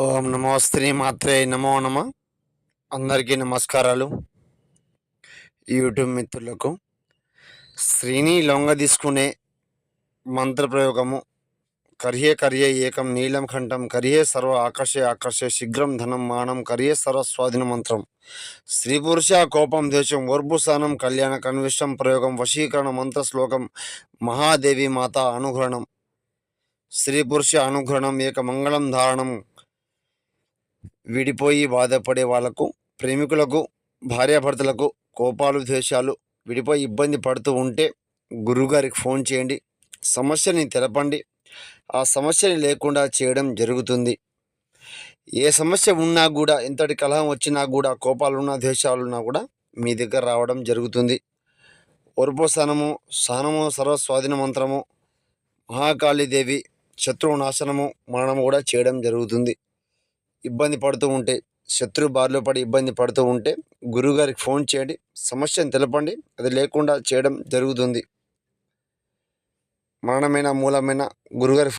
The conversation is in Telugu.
ఓం నమో స్త్రీ మాత్రే నమో నమ. అందరికీ నమస్కారాలు. యూట్యూబ్ మిత్రులకు స్త్రీని లొంగ తీసుకునే మంత్రప్రయోగము. కరియే కరియే ఏకం నీలం కంఠం కరియే సర్వ ఆకర్షే ఆకర్షే శీఘ్రం ధనం మానం కరియే సర్వ స్వాధీన మంత్రం. స్త్రీ పురుష కోపం దేశం ఓర్పుస్థానం కళ్యాణ కన్విష్టం ప్రయోగం వశీకరణ మంత్ర శ్లోకం మహాదేవి మాత అనుగ్రహణం. స్త్రీ పురుష అనుగ్రహణం ఏక మంగళం ధారణం. విడిపోయి బాధపడే వాళ్ళకు ప్రేమికులకు భార్యాభర్తలకు కోపాలు ద్వేషాలు విడిపోయి ఇబ్బంది పడుతూ ఉంటే గురువుగారికి ఫోన్ చేయండి. సమస్యని తెలపండి. ఆ సమస్యని లేకుండా చేయడం జరుగుతుంది. ఏ సమస్య ఉన్నా కూడా ఎంతటి కలహం వచ్చినా కూడా కోపాలున్నా ద్వేషాలున్నా కూడా మీ దగ్గర రావడం జరుగుతుంది. ఓర్పోస్థానము స్థానము సర్వస్వాధీన మంత్రము మహాకాళీదేవి శత్రువు నాశనము మరణము కూడా చేయడం జరుగుతుంది. ఇబ్బంది పడుతూ ఉంటే శత్రు బారిలో పడి ఇబ్బంది పడుతూ ఉంటే గురువుగారికి ఫోన్ చేయండి. సమస్యను తెలపండి. అది లేకుండా చేయడం జరుగుతుంది. మరణమైన మూలమైన గురుగారి